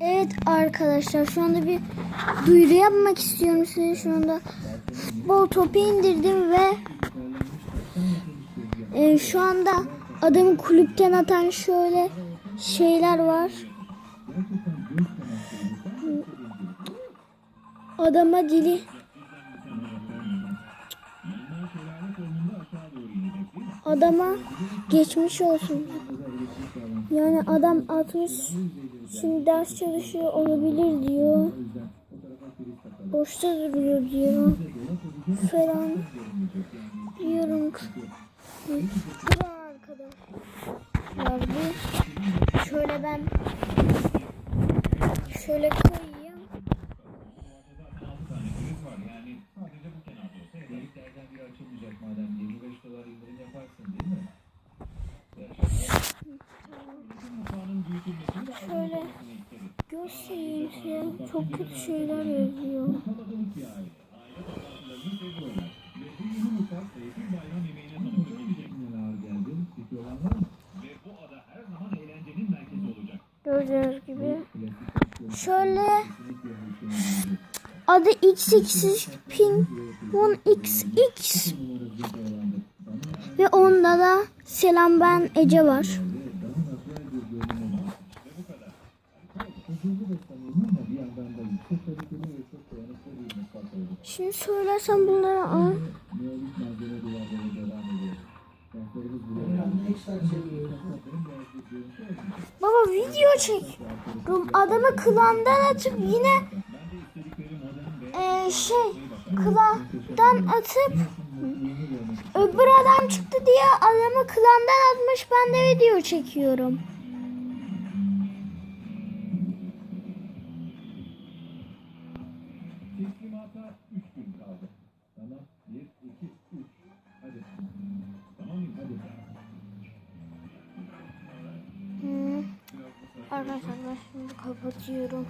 Evet arkadaşlar şu anda bir duyuru yapmak istiyorum size şu anda. Futbol topu indirdim ve e, şu anda adamı kulüpten atan şöyle şeyler var. Adama dili adama geçmiş olsun. Yani adam 60 şimdi ders çalışıyor olabilir diyor. Boşta duruyor diyor. Falan diyorum. Bu arkadaşlar bu. Şöyle ben şöyle koyayım. Ada her zaman eğlencenin merkezi olacak. Gördüğünüz gibi. Şöyle adı XX Pin 1XX ve onda da selam ben Ece var. Bir yandan da yüksek kaliteli ve çok dayanıklı bir mutfak oldu. Şimdi söylersem bunları al. Baba video çek. Adamı klandan atıp yine eee, şey klandan atıp öbür adam çıktı diye adamı klandan atmış ben de video çekiyorum. Teslimata 3 gün kaldı. Tamam. 1, 2, 3. Hadi. Tamam mı? Hadi. Hmm. Arkadaşlar ben şimdi kapatıyorum.